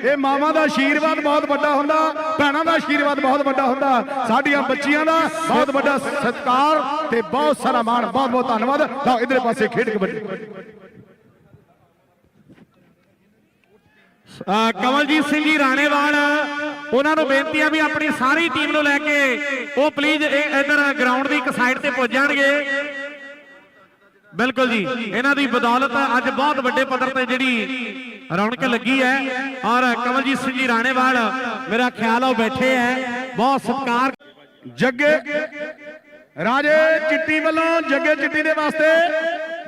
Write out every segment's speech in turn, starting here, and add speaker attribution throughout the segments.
Speaker 1: ਇਹ ਮਾਵਾਂ ਦਾ ਆਸ਼ੀਰਵਾਦ ਬਹੁਤ ਵੱਡਾ ਹੁੰਦਾ ਭੈਣਾਂ ਦਾ ਆਸ਼ੀਰਵਾਦ ਬਹੁਤ ਵੱਡਾ ਹੁੰਦਾ ਸਾਡੀਆਂ ਬੱਚੀਆਂ ਦਾ ਬਹੁਤ ਵੱਡਾ ਸਤਿਕਾਰ ਤੇ ਬਹੁਤ ਸਾਰਾ ਮਾਣ ਬਹੁਤ ਬਹੁਤ ਧੰਨਵਾਦ। ਲਓ ਇਧਰੇ ਪਾਸੇ ਖੇਡ ਕਬੱਡੀ।
Speaker 2: ਕਮਲਜੀਤ ਸਿੰਘ ਜੀ ਰਾਣੇਵਾਲ ਉਹਨਾਂ ਨੂੰ ਬੇਨਤੀ ਆ ਵੀ ਆਪਣੀ ਸਾਰੀ ਟੀਮ ਨੂੰ ਲੈ ਕੇ ਉਹ ਪਲੀਜ਼ ਇਧਰ ਗਰਾਊਂਡ ਦੀ ਇੱਕ ਸਾਈਡ ਤੇ ਪਹੁੰਚ ਜਾਣਗੇ। ਬਿਲਕੁਲ ਜੀ ਇਹਨਾਂ ਦੀ ਬਦੌਲਤ ਅੱਜ ਬਹੁਤ ਵੱਡੇ ਪੱਧਰ ਤੇ ਜਿਹੜੀ ਰੌਣਕ ਲੱਗੀ ਹੈ। ਔਰ ਕਮਲਜੀਤ ਸਿੰਘ ਜੀ ਰਾਣੇਵਾਲ, ਮੇਰਾ ਖਿਆਲ ਆ ਉਹ ਬੈਠੇ ਹੈ ਬਹੁਤ ਸਤਿਕਾਰ।
Speaker 1: ਜੱਗੇ ਰਾਜੇ ਚਿੱਟੀ ਵੱਲੋਂ ਜੱਗੇ ਚਿੱਟੀ ਦੇ ਵਾਸਤੇ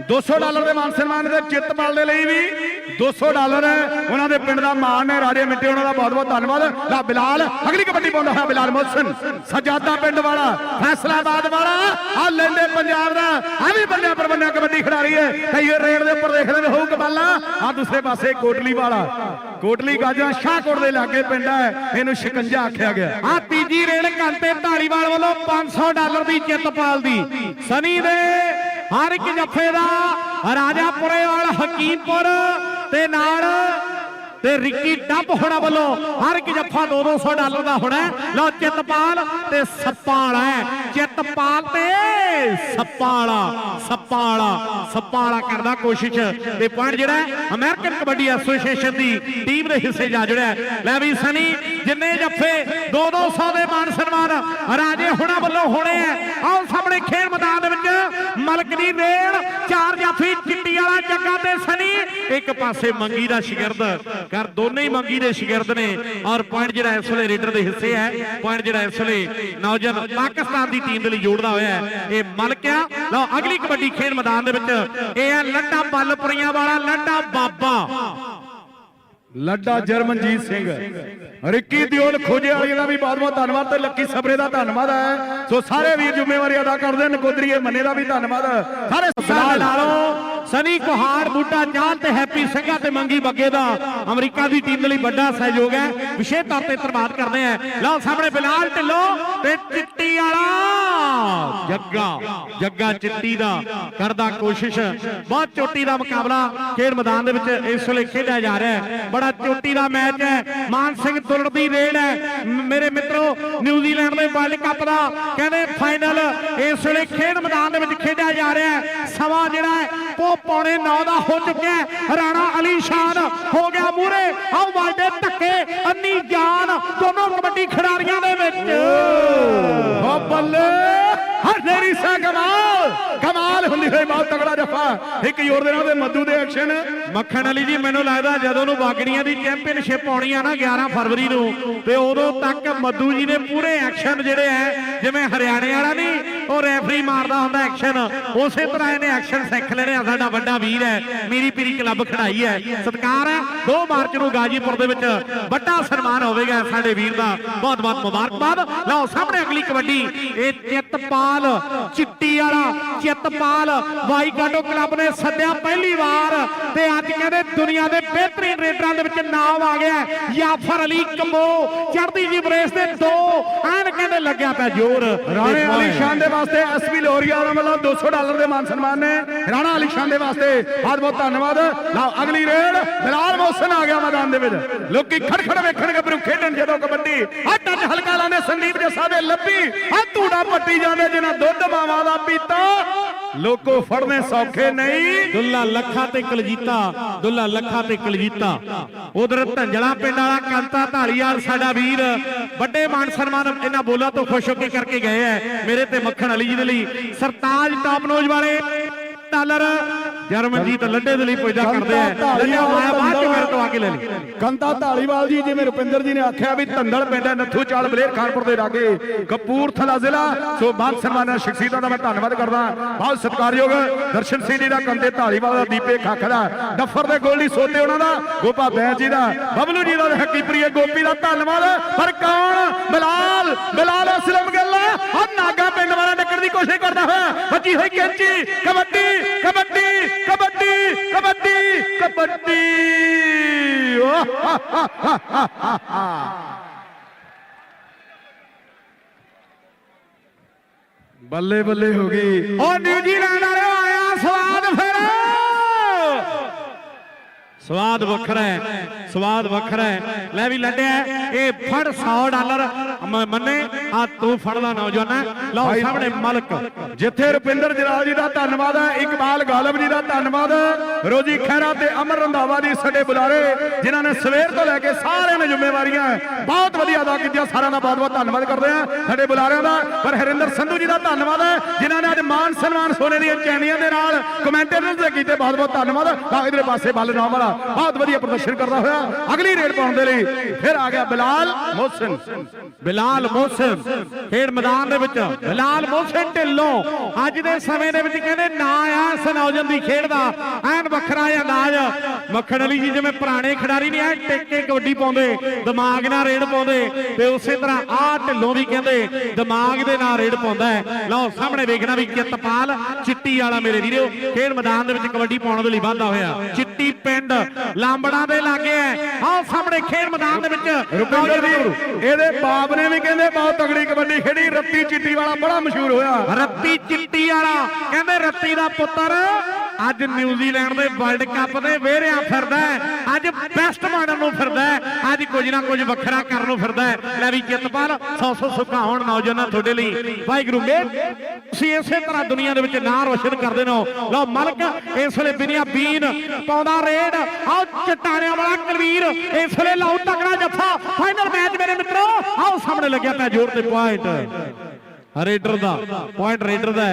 Speaker 1: 200 ਡਾਲਰ ਦੇ ਮਾਨ ਸਨਮਾਨ ਦੇ ਚਿੱਤ ਚਿੱਤਪਾਲ ਦੇ ਲਈ ਵੀ 200 ਡਾਲਰ ਹੈ। ਉਹਨਾਂ ਦੇ ਪਿੰਡ ਦਾ ਮਾਣ ਨੇ ਰਾਜੇ ਮਿੱਟੇ, ਉਹਨਾਂ ਦਾ ਬਹੁਤ ਬਹੁਤ ਧੰਨਵਾਦ। ਲਾ ਬਿਲਾਲ, ਅਗਲੀ ਕਬੱਡੀ ਪਾਉਂਦਾ ਹੋਇਆ ਬਿਲਾਲ ਮੋਹਸਨ। ਸਜਾਦਾ ਪਿੰਡ ਵਾਲਾ, ਫੈਸਲਾਬਾਦ ਵਾਲਾ ਆ ਲੈਂਦੇ ਪੰਜਾਬ ਦਾ। ਆ ਵੀ ਬੰਦਿਆ ਪਰਬੰਨਿਆ ਕਬੱਡੀ ਖਿਡਾਰੀ ਹੈ। ਤੇ ਰੇਡ ਦੇ ਉੱਪਰ ਦੇਖਦੇ ਹੋਊ ਕਬਾਲਾ। ਆ ਦੂਸਰੇ ਪਾਸੇ ਕੋਟਲੀ ਵਾਲਾ। ਕੋਟਲੀ ਗਾਜਾ, ਸ਼ਾਹਕੋਟ ਦੇ ਲਾਗੇ ਪਿੰਡ ਹੈ। ਇਹਨੂੰ ਸ਼ਿਕੰਜਾ ਆਖਿਆ ਗਿਆ।
Speaker 2: ਆ ਤੀਜੀ ਰੇਡ ਕੰਤੇ ਢਾਲੀਵਾਲ ਵੱਲੋਂ 500 ਡਾਲਰ ਦੀ ਚਿੱਤਪਾਲ ਦੀ। ਸਨੀ ਦੇ ਹਰ ਇੱਕ ਜੱਫੇ ਦਾ ਰਾਜਾਪੁਰੇ ਵਾਲ ਹਕੀਮਪੁਰ ਤੇ ਨਾਲ ਤੇ ਰਿੱਕੀ ਡੱਬ ਹੋਣਾ ਵੱਲੋਂ ਹਰ ਇੱਕ ਜੱਫਾ 2-200 ਡਾਲਰ ਦਾ ਹੋਣਾ ਲਓ ਚਿੱਤਪਾਲ ਤੇ ਸੱਪਾਂ ਚਿੱਤਪਾਲ ਤੇ ਸੱਪਾਂ ਵਾਲਾ ਸੱਪਾਂ ਕਰਦਾ ਕੋਸ਼ਿਸ਼ ਤੇ ਪੁਆਇੰਟ ਜਿਹੜਾ ਅਮਰੀਕਨ ਕਬੱਡੀ ਐਸੋਸੀਏਸ਼ਨ ਦੀ ਟੀਮ ਦੇ ਹਿੱਸੇ ਜਾ ਜੁੜਿਆ ਹੈ। ਲੈ ਵੀ ਸਨੀ, ਜਿੰਨੇ ਜੱਫੇ 2-200 ਦੇ ਮਾਨ ਸਨਮਾਨ ਰਾਜੇ ਹੋਣਾ ਵੱਲੋਂ ਹੋਣੇ ਆ ਆਓ ਸਾਹਮਣੇ ਖੇਡ ਮੈਦਾਨ ਦੇ ਵਿੱਚ ਮਲਕ ਦੀ ਰੇਲ, ਚਾਰ ਜਾਫੀ ਚਿੱਟੀ ਜੱਗਾ ਤੇ ਸਨੀ। ਇੱਕ ਪਾਸੇ ਮੰਗੀ ਦਾ ਸ਼ਗਿਰਦ। ਕਰ ਦੋਨੇ ਹੀ ਮੰਗੀ ਦੇ ਸ਼ਗਿਰਦ ਨੇ। ਔਰ ਪੁਆਇੰਟ ਜਿਹੜਾ ਇਸ ਵੇਲੇ ਰੇਡਰ ਦੇ ਹਿੱਸੇ ਹੈ ਪੁਆਇੰਟ ਜਿਹੜਾ ਇਸ ਵੇਲੇ ਨੌਜਵਾਨ ਪਾਕਿਸਤਾਨ ਦੀ ਟੀਮ ਦੇ ਲਈ ਜੋੜਦਾ ਹੋਇਆ ਹੈ। ਇਹ ਮਲਕਿਆ। ਲਓ, ਅਗਲੀ ਕਬੱਡੀ ਖੇਡ ਮੈਦਾਨ ਦੇ ਵਿੱਚ ਇਹ ਹੈ ਲੱਡਾ ਬੱਲਪੁਰੀਆਂ ਵਾਲਾ, ਲੱਡਾ ਬਾਬਾ।
Speaker 1: ਲੱਡਾ ਜਰਮਨਜੀਤ ਸਿੰਘ। ਰਿੱਕੀ ਦਿਓਲ ਖੋਜੇ ਵਾਲੀ ਦਾ ਵੀ ਬਹੁਤ ਬਹੁਤ ਧੰਨਵਾਦ ਤੇ ਲੱਕੀ ਸਬਰੇ ਦਾ ਧੰਨਵਾਦ ਹੈ। ਸੋ ਸਾਰੇ ਵੀਰ ਜ਼ਿੰਮੇਵਾਰੀ ਅਦਾ ਕਰਦੇ ਨੇ ਨਕੋਦਰੀਏ ਮੰਨੇ ਦਾ ਵੀ ਧੰਨਵਾਦ। ਸਾਰੇ
Speaker 2: ਨਾਲੋਂ ਸਨੀ ਕੁਹਾੜ ਬੂਟਾ ਚਾਲ ਤੇ ਹੈਪੀ ਸਿੰਘਾ ਤੇ ਮੰਗੀ ਬੱਗੇ ਦਾ। ਅਮਰੀਕਾ ਦੀ ਟੀਮ ਦੇ ਲਈ ਵੱਡਾ ਸਹਿਯੋਗ ਹੈ। ਵਿਸ਼ੇਸ਼ ਤੌਰ ਤੇ ਧੰਨਵਾਦ ਕਰਦੇ ਆ ਲਓ ਸਾਹਮਣੇ ਬਿਲਾਲ ਢਿੱਲੋਂ ਤੇ ਚਿੱਟੀ ਵਾਲਾ। ਜੱਗਾ ਜੱਗਾ ਚਿੱਟੀ ਦਾ ਕਰਦਾ ਕੋਸ਼ਿਸ਼। ਬਹੁਤ ਚੋਟੀ ਦਾ ਮੁਕਾਬਲਾ ਖੇਡ ਮੈਦਾਨ ਦੇ ਵਿੱਚ ਇਸ ਵੇਲੇ ਖੇਡਿਆ ਜਾ ਰਿਹਾ ਹੈ। ਬੜਾ ਚੋਟੀ ਦਾ ਮੈਚ ਹੈ। ਮਾਨ ਸਿੰਘ ਤੁਰੜ ਦੀ ਰੇਡ ਹੈ। ਮੇਰੇ ਮਿੱਤਰੋ ਨਿਊਜ਼ੀਲੈਂਡ ਦੇ ਵਰਲਡ ਕੱਪ ਦਾ ਕਹਿੰਦੇ ਫਾਈਨਲ ਇਸ ਵੇਲੇ ਖੇਡ ਮੈਦਾਨ ਦੇ ਵਿੱਚ ਖੇਡਿਆ ਜਾ ਰਿਹਾ ਹੈ। ਸਮਾਂ ਜਿਹੜਾ ਹੈ, ਉਹ ਪੌਣੇ 9 ਦਾ ਹੋ ਚੁੱਕਿਆ ਹੈ। ਰਾਣਾ ਅਲੀ ਸ਼ਾਨ ਹੋ ਗਿਆ ਮੂਰੇ ਆਓ ਵਾਜਦੇ ਧੱਕੇ, ਅੰਨੀ ਜਾਨ ਦੋਨੋਂ ਕਬੱਡੀ ਖਿਡਾਰੀਆਂ ਦੇ ਵਿੱਚ।
Speaker 1: ਓ ਬੱਲੇ! ਹਰ ਨੇਰੀ ਸਾ ਕਮਾਲ ਕਮਾਲ ਹੁੰਦੀ ਹੋਈ ਬਹੁਤ ਤਗੜਾ ਜੱਫਾ। ਇੱਕ ਜ਼ੋਰ ਦੇ ਨਾਲ ਤੇ ਮੱਦੂ ਦੇ ਐਕਸ਼ਨ
Speaker 2: ਮੱਖਣ ਅਲੀ ਜੀ, ਮੈਨੂੰ ਲੱਗਦਾ ਜਦੋਂ ਨੂੰ ਬਾਗੜੀਆਂ ਦੀ ਚੈਂਪੀਅਨਸ਼ਿਪ ਆਉਣੀ ਆ ਨਾ 11 ਫਰਵਰੀ ਨੂੰ, ਤੇ ਉਦੋਂ ਤੱਕ ਮੱਦੂ ਜੀ ਨੇ ਪੂਰੇ ਐਕਸ਼ਨ ਜਿਹੜੇ ਹੈ ਜਿਵੇਂ ਹਰਿਆਣੇ ਵਾਲਾ ਨਹੀਂ, ਉਹ ਰੈਫਰੀ ਮਾਰਦਾ ਹੁੰਦਾ ਐਕਸ਼ਨ ਉਸੇ ਤਰ੍ਹਾਂ ਇਹਨੇ ਐਕਸ਼ਨ ਸਿੱਖ ਲੈਣੇ ਆ, ਸਾਡਾ ਵੱਡਾ ਵੀਰ ਹੈ ਮੇਰੀ ਪੀਰੀ ਕਲੱਬ ਖੜਾਈ ਹੈ ਸਤਿਕਾਰ ਹੈ 2 ਮਾਰਚ ਨੂੰ ਗਾਜੀਪੁਰ ਦੇ ਵਿੱਚ ਵੱਡਾ ਸਨਮਾਨ ਹੋਵੇਗਾ ਸਾਡੇ ਵੀਰ ਦਾ। ਬਹੁਤ ਬਹੁਤ ਮੁਬਾਰਕਬਾਦ। ਲਓ, ਸਾਹਮਣੇ ਅਗਲੀ ਕਬੱਡੀ, ਇਹ ਚਿੱਤਪਾਲ, ਚਿੱਟੀ ਵਾਲਾ, ਚਿੱਤਪਾਲ ਵਾਈਕਾਡੋ ਕਲੱਬ ਨੇ ਸੱਦਿਆ ਪਹਿਲੀ ਵਾਰ ਤੇ ਅੱਜ ਕਹਿੰਦੇ ਦੁਨੀਆ ਦੇ ਬਿਹਤਰੀਨ ਰੇਡਰਾਂ ਦੇ ਵਿੱਚ ਨਾਮ ਆ ਗਿਆ। ਯਾਫਰ ਅਲੀ ਕੰਬੋ ਚੜ੍ਹਦੀ ਜੀ ਬਰੇਸ ਦੇ ਦੋ ਐਨ ਕਹਿੰਦੇ ਲੱਗਿਆ ਪਿਆ ਜ਼ੋਰ।
Speaker 1: ਰਾਣੇ ਅਲੀ ਸ਼ਾਨ ਦੇ ਵਾਸਤੇ ਐਸਪੀ ਲੋਰੀਆ ਵਾਲਾ ਵੱਲੋਂ 200 ਡਾਲਰ ਦੇ ਮਾਨ ਸਨਮਾਨ ਨੇ। ਰਾਣਾ ਅਲੀ ਸ਼ਾਨ ਦੇ ਵਾਸਤੇ ਬਹੁਤ ਬਹੁਤ ਧੰਨਵਾਦ। ਲਓ ਅਗਲੀ ਰੇਡ ਬਿਲਾਲ ਮੋਹਸਨ ਆ ਗਿਆ ਮੈਦਾਨ ਦੇ ਵਿੱਚ। ਲੋਕੀ ਖੜਖੜ ਵੇਖਣ ਗੱਭਰੂ ਖੇਡਣ ਜਦੋਂ ਕਬੱਡੀ। ਆ ਟੱਚ ਹਲਕਾ ਲਾਉਂਦੇ ਸੰਦੀਪ ਜੱਸਾ ਦੇ ਲੱਭੀ। ਆ ਧੂੜਾ ਪੱਟੀ ਜਾਂਦੇ ਜਿਨ੍ਹਾਂ ਦੁੱਧ ਮਾਵਾਂ ਦਾ ਪੀਤਾ। ਲੋਕੋ ਫੜਨੇ ਸੌਖੇ ਨਹੀਂ।
Speaker 2: ਦੁੱਲਾ ਲੱਖਾਂ ਤੇ ਕਲਜੀਤਾ, ਦੁੱਲਾ ਲੱਖਾਂ ਤੇ ਕਲਜੀਤਾ। ਉਧਰ ਧੰਜਲਾ ਪਿੰਡ ਵਾਲਾ ਕੰਤਾ ਢਾਲੀਵਾਲ ਸਾਡਾ ਵੀਰ। ਵੱਡੇ ਮਾਨ ਸਨਮਾਨ ਇਹਨਾਂ ਬੋਲਾਂ ਤੋਂ ਖੁਸ਼ ਹੋ ਕੇ ਕਰਕੇ ਗਏ ਐ। ਮੇਰੇ ਤੇ ਮੱਖਣ ਅਲੀ ਜੀ ਦੇ ਲਈ। ਸਰਤਾਜ ਟਾਪ ਨੋਜ ਵਾਲੇ ਡਾਲਰ ਜਰਮਨਜੀਤ ਲੱਡੇ ਦੇ ਲਈ ਪੁੱਜਦਾ ਕਰਦੇ ਐ ਲੱਡਿਆ ਆਇਆ ਬਾਅਦ ਚ ਮੇਰੇ ਤੋਂ ਆ ਕੇ ਲੈ ਲਈ।
Speaker 1: ਕੰਤਾ ਢਾਲੀਵਾਲ ਜੀ ਜਿਵੇਂ ਰੁਪਿੰਦਰ ਜੀ ਨੇ ਆਖਿਆ ਵੀ ਧੰਦਲ ਪਿੰਡ ਹੈ ਨੱਥੂ ਚਾਲ ਬਲੇਰ ਖਾਨਪੁਰ ਦੇ ਲਾਗੇ ਕਪੂਰਥਲਾ ਜ਼ਿਲ੍ਹਾ। ਸੋ ਮਾਨ ਸਨਮਾਨਿਆ ਸ਼ਖਸੀਅਤਾਂ ਦਾ ਮੈਂ ਧੰਨਵਾਦ ਕਰਦਾ। ਬਹੁਤ ਸਤਿਕਾਰਯੋਗ ਦਰਸ਼ਨ ਸਿੰਘ ਜੀ ਦਾ ਕੰਤੇ ਢਾਲੀਵਾਲ ਦਾ ਦੀਪੇ ਖੱਖ ਦਾ ਡੱਫਰ ਦੇ ਗੋਲਡੀ ਸੋਤੇ ਉਹਨਾਂ ਦਾ ਗੋਪਾ ਬੈਂਸ ਜੀ ਦਾ ਬਬਲੂ ਜੀ ਦਾ ਹੱਕੀ ਪ੍ਰੀਏ ਗੋਪੀ ਦਾ ਧੰਨਵਾਦ। ਪਰ ਕੌਣ? ਬਿਲਾਲ ਬਿਲਾਲ ਅਸਲਮ ਗੱਲ ਆ ਨਾਗਾ ਪਿੰਡ ਕੋਸ਼ਿਸ਼ ਕਰਦਾ ਹੋਇਆ ਵੱਜੀ ਹੋਈ ਕੈਂਚੀ। ਕਬੱਡੀ ਕਬੱਡੀ ਕਬੱਡੀ ਕਬੱਡੀ ਕਬੱਡੀ। ਬੱਲੇ ਬੱਲੇ ਹੋ ਗਈ।
Speaker 2: ਉਹ ਨਿਊਜ਼ੀਲੈਂਡ ਵਾਲੇ ਆਇਆ ਸਵਾਦ ਫਿਰ। ਸਵਾਦ ਵੱਖਰਾ ਹੈ। ਸਵਾਦ ਵੱਖਰਾ ਹੈ। ਲੈ ਵੀ ਲੱਡਿਆ ਇਹ ਫੜ 100 ਡਾਲਰ। ਮੰਨੇ ਆ ਤੂੰ ਫੜਦਾ ਨੌਜਵਾਨ। ਲਓ ਸਾਹਮਣੇ ਮਲਕ।
Speaker 1: ਜਿੱਥੇ ਰੁਪਿੰਦਰ ਜਲਾਲ ਜੀ ਦਾ ਧੰਨਵਾਦ ਹੈ ਇਕਬਾਲ ਗਾਲਬ ਜੀ ਦਾ ਧੰਨਵਾਦ ਰੋਜੀ ਖਹਿਰਾ ਤੇ ਅਮਰ ਰੰਧਾਵਾ ਜੀ ਸਾਡੇ ਬੁਲਾਰੇ ਜਿਨ੍ਹਾਂ ਨੇ ਸਵੇਰ ਤੋਂ ਲੈ ਕੇ ਸਾਰਿਆਂ ਨੇ ਜ਼ਿੰਮੇਵਾਰੀਆਂ ਬਹੁਤ ਵਧੀਆ ਅਦਾ ਕੀਤੀਆਂ ਸਾਰਿਆਂ ਦਾ ਬਹੁਤ ਬਹੁਤ ਧੰਨਵਾਦ ਕਰਦੇ ਆ ਸਾਡੇ ਬੁਲਾਰਿਆਂ ਦਾ। ਪਰ ਹਰਿੰਦਰ ਸੰਧੂ ਜੀ ਦਾ ਧੰਨਵਾਦ ਹੈ ਜਿਨ੍ਹਾਂ ਨੇ ਅੱਜ ਮਾਨ ਸਨਮਾਨ ਸੋਨੇ ਦੀਆਂ ਚੈਨੀਆਂ ਦੇ ਨਾਲ ਕਮੈਂਟੇਟਰ ਦੇ ਕੀਤੇ ਬਹੁਤ ਬਹੁਤ ਧੰਨਵਾਦ। ਆ ਇਧਰੇ ਪਾਸੇ ਬੱਲ ਨਾਮ ਵਾਲਾ ਬਹੁਤ ਵਧੀਆ ਪ੍ਰਦਰਸ਼ਨ ਕਰਦਾ ਹੋਇਆ। ਅਗਲੀ ਰੇਡ ਪਾਉਣ ਦੇ ਲਈ ਫਿਰ ਆ ਗਿਆ ਬਿਲਾਲ ਮੋਹਸਨ।
Speaker 2: ਬਿਲਾਲ ਮੋਹਸਨ, ਖੇਡ ਮੈਦਾਨ ਦੇ ਵਿੱਚ। ਬਿਲਾਲ ਮੋਹਸਨ ਢਿੱਲੋਂ। ਅੱਜ ਦੇ ਸਮੇਂ ਦੇ ਵਿੱਚ ਕਹਿੰਦੇ ਨਾ ਆ ਇਸ ਦੀ ਖੇਡ ਦਾ। ਐਨ ਵੱਖਰਾ ਅੰਦਾਜ਼। ਮੱਖਣ ਅਲੀ ਜੀ ਜਿਵੇਂ ਪੁਰਾਣੇ ਖਿਡਾਰੀ ਨਹੀਂ ਐ ਟਿਕ ਕੇ ਕਬੱਡੀ ਪਾਉਂਦੇ, ਦਿਮਾਗ ਨਾਲ ਰੇਡ ਪਾਉਂਦੇ ਤੇ ਉਸੇ ਤਰ੍ਹਾਂ ਆ ਢਿੱਲੋਂ ਵੀ ਕਹਿੰਦੇ ਦਿਮਾਗ ਦੇ ਨਾਲ ਰੇਡ ਪਾਉਂਦਾ ਹੈ ਲਓ, ਸਾਹਮਣੇ ਵੇਖਣਾ ਵੀ ਕਿਤਪਾਲ ਚਿੱਟੀ ਵਾਲਾ ਮੇਰੇ ਵੀਰੋ। ਖੇਡ ਮੈਦਾਨ ਦੇ ਵਿੱਚ ਕਬੱਡੀ ਪਾਉਣ ਦੇ ਲਈ ਵਾਧਾ ਹੋਇਆ। ਚਿੱਟੀ ਪਿੰਡ ਲਾਂਬੜਾ ਦੇ ਲਾਗੇ ਹੈ ਆਓ ਸਾਹਮਣੇ ਖੇਡ ਮੈਦਾਨ ਦੇ ਵਿੱਚ
Speaker 1: ਰੁਪਿੰਦਰ ਇਹਦੇ ਬਾਪ ਨੇ ਵੀ ਕਹਿੰਦੇ ਬਹੁਤ ਤਗੜੀ ਕਬੱਡੀ ਖੇਡੀ ਰੱਤੀ ਚਿੱਟੀ ਵਾਲਾ ਬੜਾ ਮਸ਼ਹੂਰ ਹੋਇਆ।
Speaker 2: ਰੱਤੀ ਚਿੱਟੀ ਵਾਲਾ ਕਹਿੰਦੇ ਰੱਤੀ ਦਾ ਪੁੱਤਰ ਅੱਜ ਨਿਊਜ਼ੀਲੈਂਡ ਦੇ ਵਰਲਡ ਕੱਪ ਦੇ ਵੇਰਿਆਂ ਫਿਰਦਾ ਅੱਜ ਬੈਸਟ ਬਣਨ ਨੂੰ ਫਿਰਦਾ ਅੱਜ ਕੁਝ ਨਾ ਕੁਝ ਵੱਖਰਾ ਕਰਨ ਨੂੰ ਫਿਰਦਾ ਲੈ ਵੀ ਚਿੱਤਪਾਲ, ਸੌ ਸੁੱਖਾ ਹੋਣ ਨੌਜਵਾਨਾਂ ਤੁਹਾਡੇ ਲਈ। ਵਾਹਿਗੁਰੂ ਮੇਰ ਤੁਸੀਂ ਇਸੇ ਤਰ੍ਹਾਂ ਦੁਨੀਆ ਦੇ ਵਿੱਚ ਨਾਂ ਰੋਸ਼ਨ ਕਰਦੇ ਹੋ ਲਓ, ਮਲਕ, ਇਸ ਵੇਲੇ ਬਿਨੀਆ ਬੀਨ ਪਾਉਂਦਾ, ਰੇਡ। ਆਓ ਚਟਾਣਿਆਂ ਵਾਲਾ ਕਲਵੀਰ, ਇਸ ਵੇਲੇ ਲਾਉ ਤਕੜਾ ਜੱਫਾ। ਫਾਈਨਲ ਮੈਚ ਮੇਰੇ ਮਿੱਤਰੋ, ਆਓ, ਸਾਹਮਣੇ ਲੱਗਿਆ ਪਿਆ ਜ਼ੋਰ ਤੇ ਪੁਆਇੰਟ ਰੇਡਰ ਦਾ ਪੁਆਇੰਟ ਰੇਡਰ ਦਾ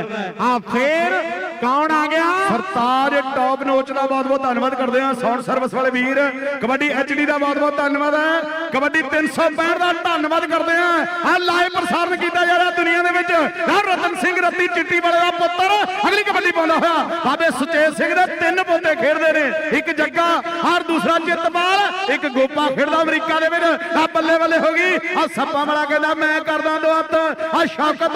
Speaker 2: ਆ ਫੇਰ ਕੌਣ ਆ ਗਿਆ?
Speaker 1: ਸਰਤਾਜ ਟੌਪ ਨੋਚ ਦਾ ਬਹੁਤ ਬਹੁਤ ਧੰਨਵਾਦ ਕਰਦੇ ਹਾਂ। ਸਾਊਂਡ ਸਰਵਿਸ ਵਾਲੇ ਵੀਰ, ਕਬੱਡੀ ਐਚਡੀ ਦਾ ਬਹੁਤ ਬਹੁਤ ਧੰਨਵਾਦ ਹੈ। ਕਬੱਡੀ 365 ਦਾ ਧੰਨਵਾਦ ਕਰਦੇ ਹਾਂ। ਆ ਲਾਈਵ ਪ੍ਰਸਾਰਣ ਕੀਤਾ ਜਾ ਰਿਹਾ ਦੁਨੀਆ ਦੇ ਵਿੱਚ। ਆਹ ਰਤਨ ਸਿੰਘ ਰੱਤੀ ਚਿੱਟੀ ਵਾਲੇ ਦਾ ਪੁੱਤਰ, ਅਗਲੀ ਕਬੱਡੀ ਪਾਉਂਦਾ ਹੋਇਆ। ਬਾਬੇ ਸੁਚੇਤ ਸਿੰਘ ਦੇ ਤਿੰਨ ਪੋਤੇ ਖੇਡਦੇ ਨੇ। ਇੱਕ ਜੱਗਾ ਹਰ ਦੂਸਰਾ ਚਿੱਤਪਾਲ, ਇੱਕ ਗੋਪਾ ਖੇਡਦਾ ਅਮਰੀਕਾ ਦੇ ਵਿੱਚ। ਆ ਬੱਲੇ ਬੱਲੇ ਹੋ ਗਈ। ਆ ਸੱਪਾ ਵਾਲਾ ਕਹਿੰਦਾ, ਮੈਂ ਕਰਦਾ ਦੁਆਤ ਆ ਸ਼ੌਕਤ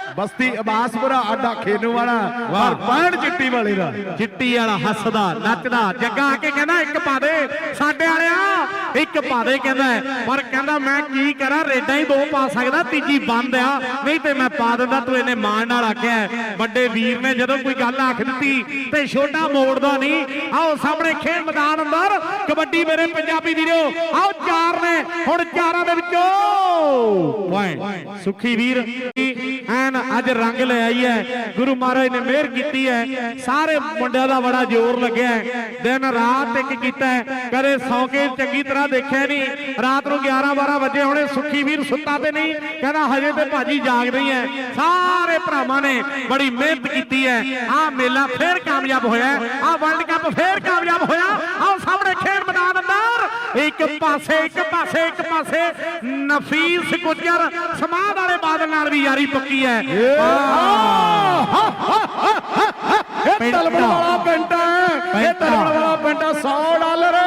Speaker 1: ਬਸਤੀ ਅਬਾਸਪੁਰਾ, ਅੱਡਾ ਖੇਨੂ ਵਾਲਾ ਪਰ ਪੈਣ ਚਿੱਟੀ ਵਾਲੇ ਦਾ।
Speaker 2: ਚਿੱਟੀ ਵਾਲਾ ਹੱਸਦਾ, ਨੱਚਦਾ, ਜੱਗਾ ਆ ਕੇ ਕਹਿੰਦਾ, ਇੱਕ ਪਾ ਦੇ ਸਾਡੇ ਵਾਲਿਆ, ਇੱਕ ਪਾ ਦੇ ਕਹਿੰਦਾ। ਪਰ ਕਹਿੰਦਾ, ਮੈਂ ਕੀ ਕਰਾਂ, ਰੇਡਾਂ ਹੀ ਦੋ ਪਾ ਸਕਦਾ, ਤੀਜੀ ਬੰਦ ਆ। ਨਹੀਂ ਤੇ ਮੈਂ ਪਾ ਦਿੰਦਾ, ਤੂੰ ਇਹਨੇ ਮਾਣ ਨਾਲ ਆਖਿਆ ਵੱਡੇ ਵੀਰ ਨੇ ਜਦੋਂ ਕੋਈ ਗੱਲ ਆਖ ਦਿੱਤੀ ਤੇ ਛੋਟਾ ਮੋੜਦਾ ਨਹੀਂ। ਆਓ ਸਾਹਮਣੇ ਖੇਡ ਮੈਦਾਨ ਅੰਦਰ, ਕਬੱਡੀ ਮੇਰੇ ਪੰਜਾਬੀ ਵੀਰੋ। ਆਓ ਚਾਰ ਨੇ, ਹੁਣ ਚਾਰਾਂ ਦੇ ਵਿੱਚੋਂ। ਪੁਆਇੰਟ ਸੁਖੀ ਵੀਰ, ਐਨ ਅੱਜ ਰੰਗ ਲੈ ਆਈ ਹੈ। ਗੁਰੂ ਮਹਾਰਾਜ ਨੇ ਮਿਹਰ ਕੀਤੀ ਹੈ। ਸਾਰੇ ਮੁੰਡਿਆਂ ਦਾ ਬੜਾ ਜ਼ੋਰ ਲੱਗਿਆ ਦਿਨ ਰਾਤ ਇੱਕ ਕੀਤਾ ਕਦੇ ਸੌ ਕੇ ਚੰਗੀ ਤਰ੍ਹਾਂ ਦੇਖਿਆ ਨਹੀਂ। ਰਾਤ ਨੂੰ 11 12 ਵਜੇ ਹੁਣੇ ਸੁੱਖੀ ਵੀਰ ਸੁੱਤਾ ਤੇ ਨਹੀਂ। ਕਹਿੰਦਾ ਹਜੇ ਤੇ ਭਾਜੀ ਜਾਗ ਰਹੀ ਹੈ। ਸਾਰੇ ਭਰਾਵਾਂ ਨੇ ਬੜੀ ਮਿਹਨਤ ਕੀਤੀ ਹੈ। ਆਹ ਮੇਲਾ ਫੇਰ ਕਾਮਯਾਬ ਹੋਇਆ ਆਹ ਵਰਲਡ ਕੱਪ ਫੇਰ ਕਾਮਯਾਬ ਹੋਇਆ। ਆਹ ਸਾਹਮਣੇ ਖੇਡ ਮੈਦਾਨ ਅੰਦਰ। ਇੱਕ ਪਾਸੇ ਇੱਕ ਪਾਸੇ ਇੱਕ ਪਾਸੇ। ਨਫੀਸ ਗੁੱਜਰ ਸਮਾਦ ਵਾਲੇ ਬਾਦਲ ਨਾਲ ਵੀ ਯਾਰੀ ਪੱਕੀ ਹੈ।
Speaker 1: ਇਹ ਤਲਬੜ ਵਾਲਾ ਪਿੰਡ ਹੈ। ਇਹ ਤਲਬੜ ਵਾਲਾ ਪਿੰਡ 100 ਡਾਲਰ।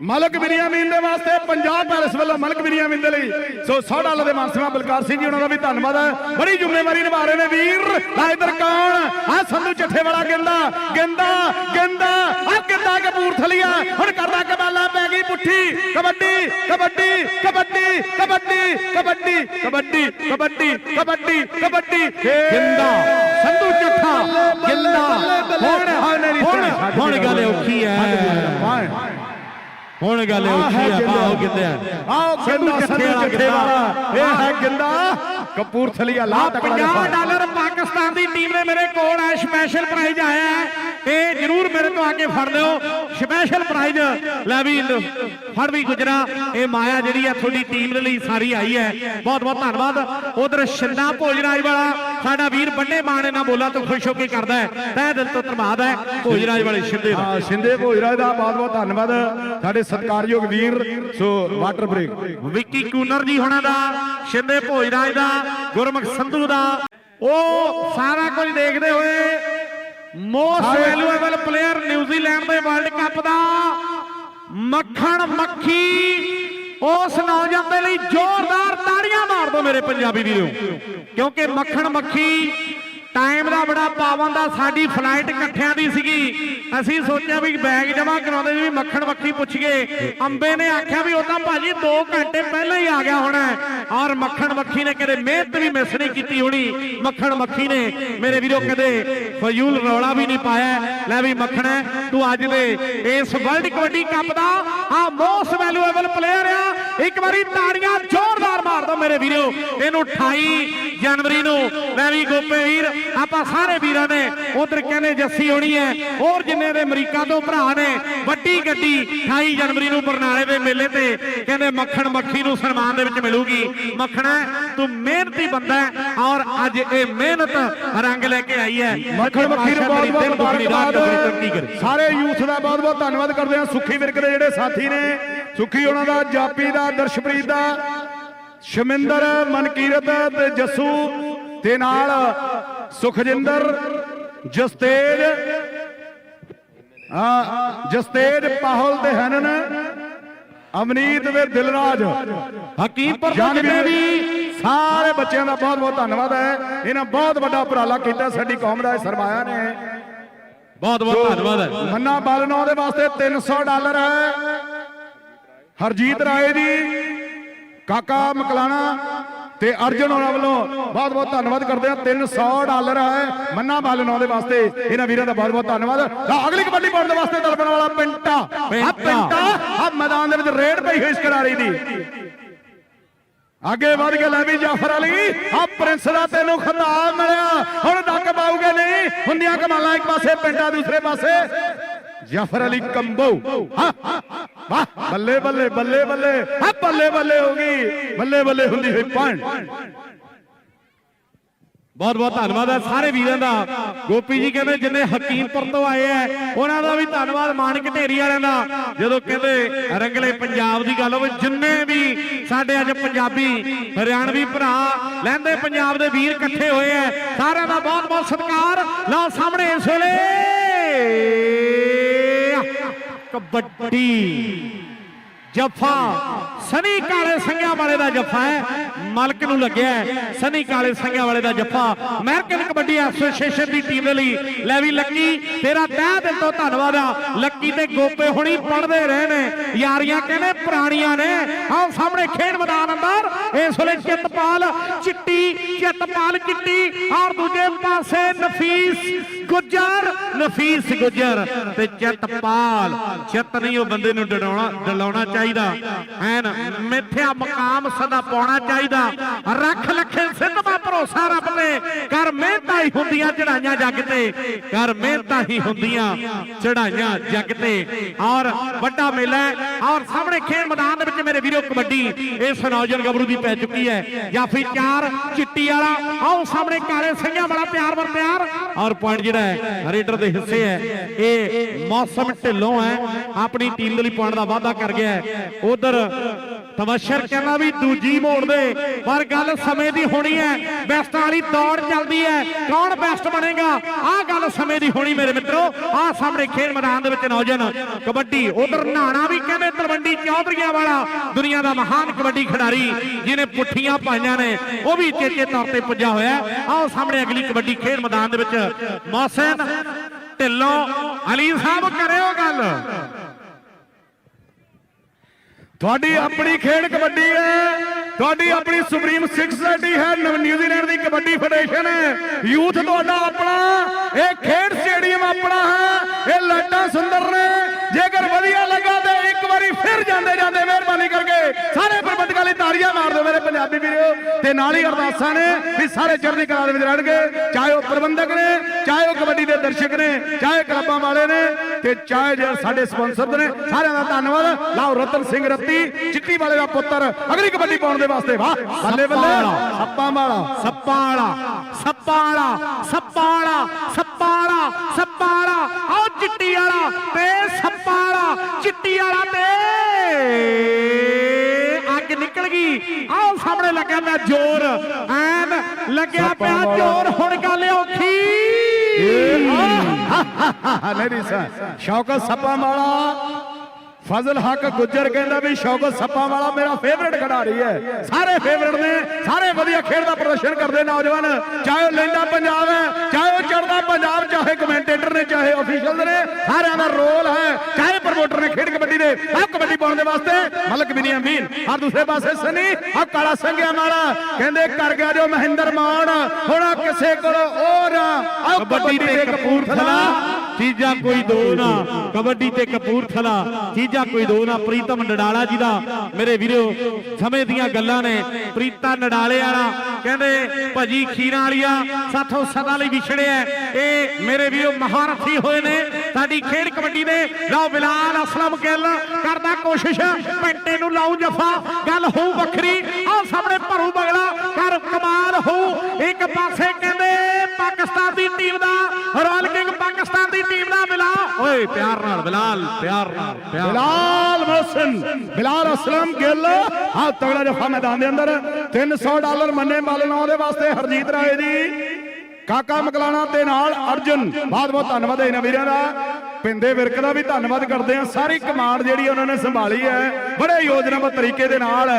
Speaker 1: ਮਲਕ ਬਿਨੀਆਮੀਨ ਦੇ ਵਾਸਤੇ ਪੰਜਾਬ ਪੈਲਸ ਵੱਲੋਂ ਮਲਕ ਬਿਨੀਆਮੀਨ ਦੇ ਲਈ ਸੋ 100 ਡਾਲਰ ਦੇ ਮਾਨਸਮਾ ਬਲਕਾਰ ਸਿੰਘ ਜੀ ਉਹਨਾਂ ਦਾ ਵੀ ਧੰਨਵਾਦ ਹੈ ਬੜੀ ਜ਼ਿੰਮੇਵਾਰੀ ਨਿਭਾ ਰਹੇ ਨੇ ਵੀਰ ਆ ਇਧਰ ਕੌਣ ਆ ਸੰਧੂ ਚੱਠੇ ਵਾਲਾ ਗਿੰਦਾ ਗਿੰਦਾ ਗਿੰਦਾ ਆ ਗਿੰਦਾ ਕਪੂਰਥਲੀਆ ਹੁਣ ਕਰਦਾ ਕਬਾਲਾ ਪੈ ਗਈ ਪੁੱਠੀ ਕਬੱਡੀ ਕਬੱਡੀ ਕਬੱਡੀ ਕਬੱਡੀ ਕਬੱਡੀ ਕਬੱਡੀ ਕਬੱਡੀ ਕਬੱਡੀ ਕਬੱਡੀ
Speaker 2: ਗਿੰਦਾ ਸੰਧੂ ਚੱਠਾ ਗਿੰਦਾ ਹੁਣ ਹੁਣ ਹੁਣ ਗੱਲ ਔਖੀ ਹੈ ਹੁਣ ਗੱਲ ਬਾਹੋ ਕਿਤੇ
Speaker 1: ਆਓ ਗਿੰਦਾ
Speaker 2: ਸੰਧੂ ਚੱਠੇ
Speaker 1: ਚੱਠੇ
Speaker 2: ਵਾਲਾ।
Speaker 1: ਵਾਲਾ ਇਹ ਹੈ ਗਿੰਦਾ ਕਪੂਰਥਲੀਆ ਲਾ ਤਕੜਾ
Speaker 2: 50 ਡਾਲਰ ਪਾਕਿਸਤਾਨ ਦੀ ਟੀਮ ਨੇ ਮੇਰੇ ਕੋਲ ਹੈ ਸਪੈਸ਼ਲ ਪ੍ਰਾਈਜ਼ ਆਇਆ ਹੈ। ਇਹ ਜਰੂਰ ਮੇਰੇ ਤੋਂ ਆ ਕੇ ਫੜ ਲਿਓ। ਸਪੈਸ਼ਲ ਪ੍ਰਾਈਜ਼ ਲੈ ਵੀ ਫੜ ਵੀ ਗੁਜਰਾ। ਇਹ ਮਾਇਆ ਜਿਹੜੀ ਹੈ ਤੁਹਾਡੀ ਟੀਮ ਦੇ ਲਈ ਸਾਰੀ ਆਈ ਹੈ। ਬਹੁਤ ਬਹੁਤ ਧੰਨਵਾਦ। ਉਧਰ ਸ਼ਿੰਦਾ ਭੋਜਰਾਜ ਵਾਲਾ। ਸਾਡਾ ਵੀਰ ਬੰਨੇ ਮਾਣੇ ਨਾਲ ਬੋਲਾ ਤੋਂ ਖੁਸ਼ ਹੋ ਕੇ ਕਰਦਾ ਹੈ। ਤਹਿ ਦਿਲ ਤੋਂ ਧੰਨਵਾਦ ਹੈ ਭੋਜਰਾਜ ਵਾਲੇ ਸ਼ਿੰਦੇ ਦਾ।
Speaker 1: ਹਾਂ ਸਿੰਦੇ ਭੋਜਰਾਜ ਦਾ ਬਹੁਤ ਬਹੁਤ ਧੰਨਵਾਦ। ਸਾਡੇ ਸਤਿਕਾਰਯੋਗ ਵੀਰ so water break.
Speaker 2: Vicky Kooner ji ਹੋਣਾ ਦਾ ਸ਼ਿੰਦੇ ਭੋਜਰਾਜ ਦਾ ਗੁਰਮੁਖ ਸੰਧੂ ਦਾ। ਉਹ ਸਾਰਾ ਕੁਝ ਦੇਖਦੇ ਹੋਏ most valuable player New Zealand ਦੇ ਵਰਲਡ ਕੱਪ ਦਾ ਮੱਖਣ ਮੱਖੀ ਉਸ ਨੌਜਵਾਨ ਦੇ ਲਈ ਜ਼ੋਰਦਾਰ ਤਾੜੀਆਂ ਮਾਰ ਦਿਓ ਮੇਰੇ ਪੰਜਾਬੀ ਵੀਰੋ। ਕਿਉਂਕਿ ਮੱਖਣ ਮੱਖੀ ਟਾਈਮ ਦਾ ਬੜਾ ਪਾਬੰਦ ਆ, ਸਾਡੀ ਫਲਾਈਟ ਇਕੱਠਿਆਂ ਦੀ ਸੀਗੀ। ਅਸੀਂ ਸੋਚਿਆ ਵੀ ਬੈਗ ਜਮਾ ਕਰਾਉਂਦੇ ਸੀ, ਵੀ ਮੱਖਣ ਮੱਖੀ ਪੁੱਛੀਏ। ਅੰਬੇ ਨੇ ਆਖਿਆ ਵੀ ਉਹ ਤਾਂ ਭਾਜੀ 2 ਘੰਟੇ ਪਹਿਲਾਂ ਹੀ ਆ ਗਿਆ ਹੋਣਾ ਔਰ ਮੱਖਣ ਮੱਖੀ ਨੇ ਕਦੇ ਮਿਹਨਤ ਵੀ ਮਿਸ ਨਹੀਂ ਕੀਤੀ ਹੋਣੀ। ਮੱਖਣ ਮੱਖੀ ਨੇ, ਮੇਰੇ ਵੀਰੋ ਕਦੇ ਫਜ਼ੂਲ ਰੌਲਾ ਵੀ ਨਹੀਂ ਪਾਇਆ ਲੈ ਵੀ ਮੱਖਣਾ ਤੂੰ ਅੱਜ ਦੇ ਇਸ ਵਰਲਡ ਕਬੱਡੀ ਕੱਪ ਦਾ ਆ ਮੋਸਟ ਵੈਲਿਊਏਬਲ ਪਲੇਅਰ ਆ। ਇੱਕ ਵਾਰੀ ਤਾੜੀਆਂ ਜ਼ੋਰਦਾਰ ਮਾਰ ਦੋ ਮੇਰੇ ਵੀਰੋ। ਇਹਨੂੰ 28 ਜਨਵਰੀ ਨੂੰ ਮੈਂ ਵੀ ਗੋਪੇ ਵੀਰ ਆਪਾਂ ਸਾਰੇ ਵੀਰਾਂ ਨੇ ਉਧਰ ਕਹਿੰਦੇ ਜੱਸੀ ਹੋਣੀ ਹੈ। ਹੋਰ ਜਿੰਨੇ ਦੇ ਅਮਰੀਕਾ ਤੋਂ ਭਰਾ ਨੇ ਵੱਡੀ ਗੱਡੀ 28 ਜਨਵਰੀ ਨੂੰ ਬਰਨਾਲੇ ਦੇ ਮੇਲੇ ਤੇ ਕਹਿੰਦੇ ਮੱਖਣ ਮੱਖੀ ਨੂੰ ਸਨਮਾਨ ਦੇ ਵਿੱਚ ਮਿਲੂਗੀ। ਮੱਖਣਾ ਤੂੰ ਮਿਹਨਤੀ ਬੰਦਾ ਔਰ ਅੱਜ ਇਹ ਮਿਹਨਤ ਰੰਗ ਲੈ ਕੇ ਆਈ ਹੈ।
Speaker 1: ਮੱਖਣ ਮੱਖੀ ਨੂੰ ਬਹੁਤ ਬਹੁਤ ਮੁਬਾਰਕਬਾਦ। ਸਾਰੇ ਯੂਥ ਦਾ ਬਹੁਤ ਬਹੁਤ ਧੰਨਵਾਦ ਕਰਦੇ ਹਾਂ ਸੁੱਖੀ ਵਿਰਕ ਦੇ ਜਿਹੜੇ ਸਾਥੀ ਨੇ। ਸੁੱਖੀ ਉਹਨਾਂ ਦਾ ਜਾਪੀ ਦਾ ਦਰਸ਼ਪ੍ਰੀਤ ਦਾ ਸ਼ਮਿੰਦਰ ਮਨਕੀਰਤ ਤੇ ਜੱਸੂ ਤੇ ਨਾਲ ਸੁਖਜਿੰਦਰ ਜਸਤੇਜ। ਆ ਜਸਤੇਜ ਪਾਹੁਲ ਤੇ ਹਨਨ ਅਮਨੀਤ ਤੇ ਦਿਲਰਾਜ।
Speaker 2: ਹਕੀਮਪੁਰ ਜਿੰਨੇ ਵੀ
Speaker 1: ਸਾਰੇ ਬੱਚਿਆਂ ਦਾ ਬਹੁਤ ਬਹੁਤ ਧੰਨਵਾਦ ਹੈ। ਇਹਨਾਂ ਬਹੁਤ ਵੱਡਾ ਉਪਰਾਲਾ ਕੀਤਾ ਸਾਡੀ ਕੌਮ ਦਾ ਇਹ ਸਰਮਾਇਆ ਨੇ।
Speaker 2: ਬਹੁਤ ਬਹੁਤ ਧੰਨਵਾਦ ਹੈ।
Speaker 1: ਮੰਨਾ ਬਾਲਨੋ ਦੇ ਵਾਸਤੇ 300 ਡਾਲਰ ਹੈ। ਹਰਜੀਤ ਰਾਏ ਦੀ ਕਾਕਾ ਮਕਲਾਣਾ ਤੇ ਅਰਜਨ ਹੋਣਾ ਵੱਲੋਂ ਬਹੁਤ ਬਹੁਤ ਧੰਨਵਾਦ ਕਰਦੇ ਆ 300 ਡਾਲਰ ਹੈ ਮੰਨਾ ਬਾਲਨੋ ਦੇ ਵਾਸਤੇ। ਇਹਨਾਂ ਵੀਰਾਂ ਦਾ ਬਹੁਤ ਬਹੁਤ ਧੰਨਵਾਦ। ਅਗਲੀ ਕਬੱਡੀ ਪਾਉਣ ਦੇ ਵਾਸਤੇ ਤਲਪਣ ਵਾਲਾ ਪਿੰਟਾ। ਆ ਪਿੰਟਾ ਆ ਮੈਦਾਨ ਦੇ ਵਿੱਚ ਰੇਡ ਪਈ ਹੋਈ ਇਸ ਕਰਾਰੀ ਦੀ। ਅੱਗੇ ਵਧ ਕੇ ਲੈ ਵੀ ਜਾਫਰ ਅਲੀ। ਆ ਪ੍ਰਿੰਸ ਦਾ ਤੈਨੂੰ ਖਿਤਾਬ ਮਿਲਿਆ। ਹੁਣ ਡੱਕ ਪਾਉਗੇ ਨਹੀਂ। ਹੁੰਦੀਆਂ ਕਮਾਲਾਂ ਇੱਕ ਪਾਸੇ ਪਿੰਡਾਂ ਦੂਸਰੇ ਪਾਸੇ। ਜਾਫਰ ਅਲੀ ਕੰਬੋ। ਵਾਹ ਬੱਲੇ ਬੱਲੇ ਬੱਲੇ ਬੱਲੇ ਆ ਬੱਲੇ ਬੱਲੇ ਹੋ ਗਈ। ਬੱਲੇ ਬੱਲੇ ਹੁੰਦੀ ਹੋਈ ਪੰਡ
Speaker 2: ਬਹੁਤ ਬਹੁਤ ਧੰਨਵਾਦ ਹੈ ਸਾਰੇ ਵੀਰਾਂ ਦਾ। ਗੋਪੀ ਜੀ ਕਹਿੰਦੇ ਜਿੰਨੇ ਹਕੀਮਪੁਰ ਤੋਂ ਆਏ ਐ ਉਹਨਾਂ ਦਾ ਵੀ ਧੰਨਵਾਦ ਮਾਨਕ ਢੇਰੀ ਵਾਲਿਆਂ ਦਾ। ਜਦੋਂ ਕਹਿੰਦੇ ਰੰਗਲੇ ਪੰਜਾਬ ਦੀ ਗੱਲ ਹੋਵੇ, ਜਿੰਨੇ ਵੀ ਸਾਡੇ ਅੱਜ ਪੰਜਾਬੀ, ਹਰਿਆਣਵੀ ਭਰਾ ਲਹਿੰਦੇ ਪੰਜਾਬ ਦੇ ਵੀਰ ਇਕੱਠੇ ਹੋਏ ਐ ਸਾਰਿਆਂ ਦਾ ਬਹੁਤ ਬਹੁਤ ਸਤਿਕਾਰ। ਲਓ ਸਾਹਮਣੇ ਇਸ ਵੇਲੇ। ਕਬੱਡੀ। ਜਫਾ। ਸਨੀ ਕਾਲੇ ਸੰਘਿਆ ਵਾਲੇ ਦਾ ਜਫਾ ਹੈ। ਮਲਕ ਨੂੰ ਲੱਗਿਆ ਸਨੀ ਕਾਲੇ ਸੰਘਿਆ ਵਾਲੇ ਦਾ ਜਫਾ। ਅਮਰੀਕਨ ਕਬੱਡੀ ਐਸੋਸੀਏਸ਼ਨ ਦੀ ਟੀਮ ਦੇ ਲਈ ਲੈ ਵੀ ਲੱਕੀ। ਤੇਰਾ ਤਹਿ ਦਿਲ ਤੋਂ ਧੰਨਵਾਦ ਆ। ਲੱਕੀ ਤੇ ਗੋਪੇ ਹੁਣੀ ਪੜਦੇ ਰਹੇ ਨੇ। ਯਾਰੀਆਂ ਕਹਿੰਦੇ ਪੁਰਾਣੀਆਂ ਨੇ। ਆਹ ਸਾਹਮਣੇ ਖੇਡ ਮੈਦਾਨ ਅੰਦਰ। ਇਸ ਵੇਲੇ ਚਿੱਤਪਾਲ ਚਿੱਟੀ ਚਿੱਤਪਾਲ ਚਿੱਟੀ। ਔਰ ਦੂਜੇ ਪਾਸੇ ਨਫੀਸ ਗੁੱਜਰ ਨਫੀਸ ਗੁੱਜਰ। ਤੇ ਚਿੱਤਪਾਲ, ਚਿੱਤ ਨਹੀਂ, ਉਹ ਬੰਦੇ ਨੂੰ ਡਰਾਉਣਾ ਡਲਾਉਣਾ ਚਾਹੀਦਾ। ਐਨ ਮਿੱਥਿਆ ਮਕਾਮ ਸਦਾ ਪਾਉਣਾ ਚਾਹੀਦਾ। ਰੱਖ ਲੱਖੇ ਸਿੱਧਵਾ ਭਰੋਸਾ ਰੱਬ ਤੇ। ਕਰ ਮਿਹਨਤਾਂ ਹੀ ਹੁੰਦੀਆਂ ਚੜਾਈਆਂ ਜੱਗ ਤੇ। ਕਰ ਮਿਹਨਤਾਂ ਹੀ ਹੁੰਦੀਆਂ ਚੜਾਈਆਂ ਜੱਗ ਤੇ। ਔਰ ਵੱਡਾ ਮੇਲਾ ਔਰ ਸਾਹਮਣੇ ਖੇਡ ਮੈਦਾਨ ਦੇ ਵਿੱਚ ਮੇਰੇ ਵੀਰੋ ਕਬੱਡੀ ਇਸ ਨੌਜਵਾਨ ਗੱਭਰੂ ਦੀ ਪੈ ਚੁੱਕੀ ਹੈ। ਜਾਫੀ ਚਾਰ ਚਿੱਟੀ ਵਾਲਾ। ਆਓ ਸਾਹਮਣੇ ਕਾਲੇ ਸਿੰਘਾਂ ਵਾਲਾ ਪਿਆਰ ਵਰ ਪਿਆਰ ਔਰ ਪੁਆਇੰਟ ਜਿਹੜਾ ਹੈ, ਰੇਡਰ ਦੇ ਹਿੱਸੇ ਹੈ। ਇਹ ਮੌਸਮ ਢਿੱਲੋਂ ਹੈ। ਆਪਣੀ ਟੀਮ ਦੇ ਲਈ ਪੁਆਇੰਟ ਦਾ ਵਾਅਦਾ ਕਰ ਗਿਆ ਹੈ। ਉਧਰ ਤਬਸ਼ਰ ਕਹਿੰਦਾ ਵੀ ਦੂਜੀ ਮੋੜ ਦੇ, ਪਰ ਗੱਲ ਸਮੇਂ ਦੀ ਹੋਣੀ ਹੈ। ਬੈਸਟ ਵਾਲੀ ਦੌੜ ਚੱਲਦੀ ਹੈ। ਕੌਣ ਬੈਸਟ ਬਣੇਗਾ? ਆਹ ਗੱਲ ਸਮੇਂ ਦੀ ਹੋਣੀ ਮੇਰੇ ਮਿੱਤਰੋ। ਆਹ ਸਾਹਮਣੇ ਖੇਡ ਮੈਦਾਨ ਦੇ ਵਿੱਚ ਨੌਜਵਾਨ ਕਬੱਡੀ, ਉਧਰ ਨਾਣਾ ਵੀ ਕਹਿੰਦੇ ਤਲਵੰਡੀ ਚੌਧਰੀਆਂ ਵਾਲਾ। ਦੁਨੀਆ ਦਾ ਮਹਾਨ ਕਬੱਡੀ ਖਿਡਾਰੀ, ਜਿਹਨੇ ਪੁੱਠੀਆਂ ਪਾਈਆਂ ਨੇ, ਉਹ ਵੀ ਚੇਚੇ ਤੌਰ ਤੇ ਪੁੱਜਾ ਹੋਇਆ ਆਹ ਸਾਹਮਣੇ ਅਗਲੀ ਕਬੱਡੀ ਖੇਡ ਮੈਦਾਨ ਦੇ ਵਿੱਚ ਮੌਸਨ ਢਿੱਲੋਂ ਅਲੀ ਸਾਹਿਬ ਕਰਿਓ ਗੱਲ।
Speaker 1: ਤੁਹਾਡੀ ਆਪਣੀ ਖੇਡ ਕਬੱਡੀ ਹੈ। ਤੁਹਾਡੀ ਆਪਣੀ ਸੁਪਰੀਮ ਸਿਕਸ ਸੋਸਾਇਟੀ ਹੈ ਨਿਊਜ਼ੀਲੈਂਡ ਦੀ ਕਬੱਡੀ ਫੈਡਰੇਸ਼ਨ ਹੈ। ਯੂਥ ਤੁਹਾਡਾ ਆਪਣਾ ਇਹ ਖੇਡ ਸਟੇਡੀਅਮ ਆਪਣਾ ਹੈ। ਇਹ ਲਾਈਟਾਂ ਸੁੰਦਰ ਨੇ। ਜੇਕਰ ਵਧੀਆ ਲੱਗਾ ਤੇ ਇੱਕ ਵਾਰੀ ਫਿਰ ਜਾਂਦੇ ਜਾਂਦੇ ਮਿਹਰਬਾਨੀ ਕਰਕੇ ਸਾਰੇ ਪ੍ਰਬੰਧਕਾਂ ਲਈ ਤਾੜੀਆਂ ਮਾਰ ਦਿਓ ਮੇਰੇ ਪੰਜਾਬੀ ਵੀਰੋ। ਤੇ ਨਾਲ ਹੀ ਅਰਦਾਸਾਂ ਨੇ ਵੀ ਸਾਰੇ ਚੜ੍ਹਦੀ ਕਲਾ ਦੇ ਵਿੱਚ ਰਹਿਣਗੇ। ਚਾਹੇ ਉਹ ਪ੍ਰਬੰਧਕ ਨੇ ਚਾਹੇ ਉਹ ਕਬੱਡੀ ਦੇ ਦਰਸ਼ਕ ਨੇ ਚਾਹੇ ਕਲੱਬਾਂ ਵਾਲੇ ਨੇ ਤੇ ਚਾਹੇ ਜੇ ਸਾਡੇ ਸਪਾਂਸਰ ਨੇ ਸਾਰਿਆਂ ਦਾ ਧੰਨਵਾਦ। ਲਾਓ ਰਤਨ ਸਿੰਘ ਰੱਤੀ ਚਿੱਟੀ ਵਾਲੇ ਦਾ ਪੁੱਤਰ ਅਗਲੀ ਕਬੱਡੀ ਪਾਉਣ ਦੇ ਵਾਸਤੇ। ਵਾਹ ਬੱਲੇ ਬੱਲੇ। ਸੱਪਾਂ ਵਾਲਾ।
Speaker 2: ਸੱਪਾਂ ਵਾਲਾ। ਸੱਪਾਂ ਵਾਲਾ। ਸੱਪਾਂ ਵਾਲਾ। ਸੱਪਾਂ ਵਾਲਾ। ਸੱਪਾਂ ਵਾਲਾ। ਆਓ ਚਿੱਟੀ ਵਾਲਾ ਤੇ ਚਿੱਟੀ ਵਾਲਾ ਤੇ। ਅੱਗ ਨਿਕਲ ਗਈ। ਆਓ ਸਾਹਮਣੇ ਲੱਗਿਆ ਪਿਆ ਜ਼ੋਰ। ਐਨ ਲੱਗਿਆ ਪਿਆ ਜ਼ੋਰ। ਹੁਣ ਗੱਲ ਔਖੀ।
Speaker 1: ਨਹੀਂ ਸਰ ਸ਼ੌਕਤ ਸੱਪਾਂ ਵਾਲਾ। ਫਜ਼ਲ ਹੱਕ ਗੁੱਜਰ ਕਹਿੰਦਾ ਵੀ ਸ਼ੌਕਤ ਸੱਪਾਂ ਵਾਲਾ ਮੇਰਾ ਫੇਵਰੇਟ ਖਿਡਾਰੀ ਹੈ। ਸਾਰੇ ਫੇਵਰੇਟ ਨੇ ਸਾਰੇ ਵਧੀਆ ਖੇਡ ਦਾ ਪ੍ਰਦਰਸ਼ਨ ਕਰਦੇ ਨੌਜਵਾਨ। ਚਾਹੇ ਉਹ ਲੈਂਦਾ ਪੰਜਾਬ ਹੈ ਚਾਹੇ ਉਹ ਚੜਦਾ ਪੰਜਾਬ ਚਾਹੇ ਕਮੈਂਟੇਟਰ ਨੇ ਚਾਹੇ ਅਫੀਸ਼ੀਅਲ ਨੇ ਸਾਰਿਆਂ ਦਾ ਰੋਲ ਹੈ। ਚਾਹੇ ਪ੍ਰਮੋਟਰ ਨੇ ਖੇਡ ਕਬੱਡੀ ਦੇ। ਆ ਕਬੱਡੀ ਪਾਉਣ ਦੇ ਵਾਸਤੇ ਮਲਕ ਬਿਨੀ ਅਮੀਨ ਆ ਦੂਸਰੇ ਪਾਸੇ ਸਨੀ ਆ ਕਾਲਾ ਸੰਘਿਆ ਮਾਲਾ। ਕਹਿੰਦੇ ਕਰ ਗਿਆ ਜੋ ਮਹਿੰਦਰ ਮਾਨ। ਹੁਣ ਕਿਸੇ ਕੋਲ ਹੋਰ ਆ
Speaker 2: ਕਬੱਡੀ ਤੇ ਕਪੂਰਥਲਾ ਚੀਜ਼ਾਂ ਕੋਈ ਦੋ ਨਾ, ਕਬੱਡੀ ਤੇ ਕਪੂਰਥਲਾ, ਚੀਜ਼ਾਂ ਕੋਈ ਦੋ ਨਾ, ਪ੍ਰੀਤਮ ਨਡਾਲਾ ਜੀ ਦਾ। ਮੇਰੇ ਵੀਰੋ, ਸਮੇਂ ਦੀਆਂ ਗੱਲਾਂ ਨੇ। ਪ੍ਰੀਤਾ ਨਡਾਲੇ ਵਾਲਾ ਕਹਿੰਦੇ, ਭਜੀ, ਖੀਰਾਂ ਵਾਲੀਆ ਸਾਥੋਂ ਸਦਾ ਲਈ ਵਿਛੜਿਆ ਇਹ ਮੇਰੇ ਵੀਰੋ ਮਹਾਰਥੀ ਹੋਏ ਨੇ। ਸਾਡੀ ਖੇਡ ਕਬੱਡੀ ਦੇ ਲਓ ਬਿਲਾਲ, ਅਸਲਮ ਗਿੱਲ ਕਰਦਾ ਕੋਸ਼ਿਸ਼। ਪੈਂਟੇ ਨੂੰ ਲਾਉ ਜਫਾ, ਗੱਲ ਹੋਊ ਵੱਖਰੀ। ਆਹ ਸਾਹਮਣੇ ਭਰੂ ਬਗਲਾ ਕਰ ਕਮਾਲ ਹੋਊ। ਇੱਕ ਪਾਸੇ ਕਹਿੰਦੇ, ਪਾਕਿਸਤਾਨ ਦੀ ਟੀਮ ਦਾ ਰਾਇਲ ਕਿੰਗ ਪਾਕਿਸਤਾਨ ਦੀ ਟੀਮ ਦਾ ਮਿਲਾ ਓਏ ਪਿਆਰ ਨਾਲ, ਬਿਲਾਲ, ਪਿਆਰ ਨਾਲ
Speaker 1: ਬਿਲਾਲ ਮੋਹਸਨ, ਬਿਲਾਲ ਅਸਲਮ ਗਿੱਲ ਆ ਤਗੜਾ ਜਫਾ ਮੈਦਾਨ ਦੇ ਅੰਦਰ। 300 ਡਾਲਰ ਮੰਨੇ ਮਾਲਣਾ ਉਹਦੇ ਵਾਸਤੇ ਹਰਜੀਤ ਰਾਏ ਜੀ ਕਾਕਾ ਮਕਲਾਣਾ ਤੇ ਨਾਲ ਅਰਜੁਨ। ਬਹੁਤ ਬਹੁਤ ਧੰਨਵਾਦ ਹੈ ਇਹਨਾਂ ਵੀਰਾਂ ਦਾ। ਪਿੰਦੇ ਵਿਰਕ ਦਾ ਵੀ ਧੰਨਵਾਦ ਕਰਦੇ ਆ ਸਾਰੀ ਕਮਾਂਡ ਜਿਹੜੀ ਉਹਨਾਂ ਨੇ ਸੰਭਾਲੀ ਹੈ। ਬੜੇ ਯੋਜਨਾਬੱਧ ਤਰੀਕੇ ਦੇ ਨਾਲ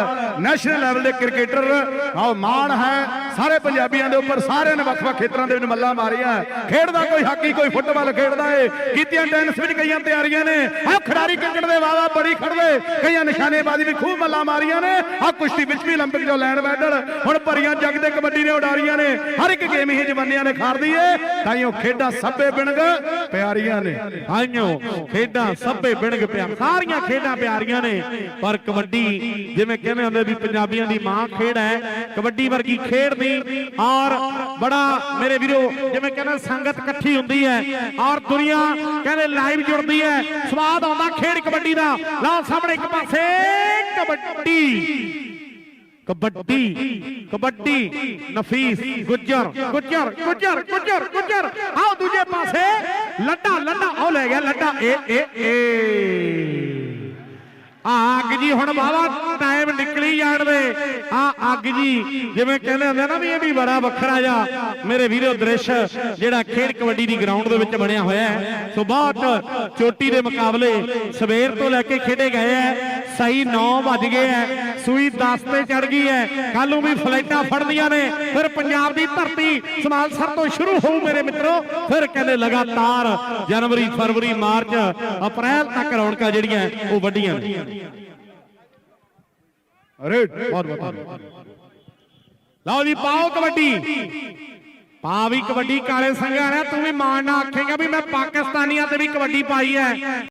Speaker 1: ਨੈਸ਼ਨਲ ਲੈਵਲ ਦੇ ਕ੍ਰਿਕਟਰ ਆਹ ਮਾਣ ਹੈ ਸਾਰੇ ਪੰਜਾਬੀਆਂ ਦੇ ਉੱਪਰ ਸਾਰਿਆਂ ਨੇ ਵੱਖ-ਵੱਖ ਖੇਤਰਾਂ ਦੇ ਵਿੱਚ ਮੱਲਾਂ ਮਾਰੀਆਂ ਖੇਡਦਾ ਕੋਈ ਹਾਕੀ ਕੋਈ ਫੁੱਟਬਾਲ ਖੇਡਦਾ ਏ ਕੀਤੀਆਂ ਟੈਨਿਸ ਵਿੱਚ ਕਈਆਂ ਤਿਆਰੀਆਂ ਨੇ ਆਹ ਖਿਡਾਰੀ ਕ੍ਰਿਕਟ ਦੇ ਵਾਵਾ ਬੜੀ ਖੜਦੇ ਕਈਆਂ ਨਿਸ਼ਾਨੇਬਾਜ਼ੀ ਵੀ ਖੂਬ ਮੱਲਾਂ ਮਾਰੀਆਂ ਨੇ ਆਹ ਕੁਸ਼ਤੀ ਵਿੱਚ ਵੀ 올림픽 ਚੋਂ ਲੈਂਡ ਮੈਡਲ ਹੁਣ ਭਰੀਆਂ ਜੱਗ ਦੇ ਕਬੱਡੀ ਨੇ ਉਡਾਰੀਆਂ ਨੇ ਹਰ ਇੱਕ ਗੇਮ ਹੀ ਜਵਾਨੀਆਂ ਨੇ ਖਾਰਦੀ ਏ ਤਾਈਓ ਖੇਡਾਂ ਸੱਬੇ ਬਿਣਗ ਪਿਆਰੀਆਂ ਨੇ
Speaker 2: ਆਈਓ ਖੇਡਾਂ ਸਭੇ ਬਿਣਗ ਪਿਆ ਸਾਰੀਆਂ ਖੇਡਾਂ ਪਿਆਰੀਆਂ ਨੇ ਪਰ ਕਬੱਡੀ ਜਿਵੇਂ ਕਹਿੰਦੇ ਹੁੰਦੇ ਵੀ ਪੰਜਾਬੀਆਂ ਦੀ ਮਾਂ ਖੇਡ ਹੈ, ਕਬੱਡੀ ਵਰਗੀ ਖੇਡ ਨਹੀਂ। ਔਰ ਬੜਾ ਮੇਰੇ ਵੀਰੋ, ਜਿਵੇਂ ਕਹਿੰਦੇ ਸੰਗਤ ਇਕੱਠੀ ਹੁੰਦੀ ਹੈ, ਔਰ ਦੁਨੀਆ ਕਹਿੰਦੇ ਲਾਈਵ ਜੁੜਦੀ ਹੈ, ਸਵਾਦ ਆਉਂਦਾ ਖੇਡ ਕਬੱਡੀ ਦਾ। ਲਓ ਸਾਹਮਣੇ ਇੱਕ ਪਾਸੇ, ਕਬੱਡੀ। ਕਬੱਡੀ ਕਬੱਡੀ, ਨਫੀਸ, ਗੁੱਜਰ ਗੁੱਜਰ ਗੁੱਜਰ ਗੁੱਜਰ ਗੁੱਜਰ। ਆਓ ਦੂਜੇ ਪਾਸੇ, ਲੱਡਾ ਲੱਡਾ, ਉਹ ਲੈ ਗਿਆ, ਲੱਡਾ, ਏ ਏ ਏ। ਆ ਅੱਗ ਜੀ ਹੁਣ ਬਾਵਾ ਟਾਈਮ ਨਿਕਲੀ ਜਾਣ ਦੇ। ਆ ਅੱਗ ਜੀ ਜਿਵੇਂ ਕਹਿੰਦੇ ਹੁੰਦੇ ਨਾ ਵੀ ਇਹ ਵੀ ਬੜਾ ਵੱਖਰਾ ਜਾ ਮੇਰੇ ਵੀਰੋ ਦ੍ਰਿਸ਼ ਜਿਹੜਾ ਖੇਡ ਕਬੱਡੀ ਦੀ ਗਰਾਊਂਡ ਦੇ ਵਿੱਚ ਬਣਿਆ ਹੋਇਆ ਹੈ। ਸੋ ਬਹੁਤ ਚੋਟੀ ਦੇ ਮੁਕਾਬਲੇ ਸਵੇਰ ਤੋਂ ਲੈ ਕੇ ਖੇਡੇ ਗਏ ਹੈ। ਸਹੀ 9 ਵੱਜ ਗਏ ਹੈ। ਸੂਈ 10 ਤੇ ਚੜ ਗਈ ਹੈ। ਕੱਲ ਨੂੰ ਵੀ ਫਲਾਈਟਾਂ ਫੜਨੀਆਂ ਨੇ। ਫਿਰ ਪੰਜਾਬ ਦੀ ਧਰਤੀ ਸਮਾਲਸਰ ਤੋਂ ਸ਼ੁਰੂ ਹੋਊ ਮੇਰੇ ਮਿੱਤਰੋ। ਫਿਰ ਕਹਿੰਦੇ ਲਗਾਤਾਰ ਜਨਵਰੀ ਫਰਵਰੀ ਮਾਰਚ ਅਪ੍ਰੈਲ ਤੱਕ ਰੌਣਕਾਂ ਜਿਹੜੀਆਂ ਉਹ ਵੱਡੀਆਂ ਨੇ।
Speaker 1: ਅਰੇ,
Speaker 2: ਬਹੁਤ ਬਹੁਤ ਲਓ ਜੀ, ਪਾਓ ਕਬੱਡੀ। ਪਾ ਵੀ ਕਬੱਡੀ ਕਾਲੇ ਸੰਘਿਆ ਨੇ, ਤੂੰ ਵੀ ਮਾਣ ਨਾਲ ਆਖੇਗਾ ਵੀ ਮੈਂ ਪਾਕਿਸਤਾਨੀਆਂ ਤੇ ਵੀ ਕਬੱਡੀ ਪਾਈ ਹੈ।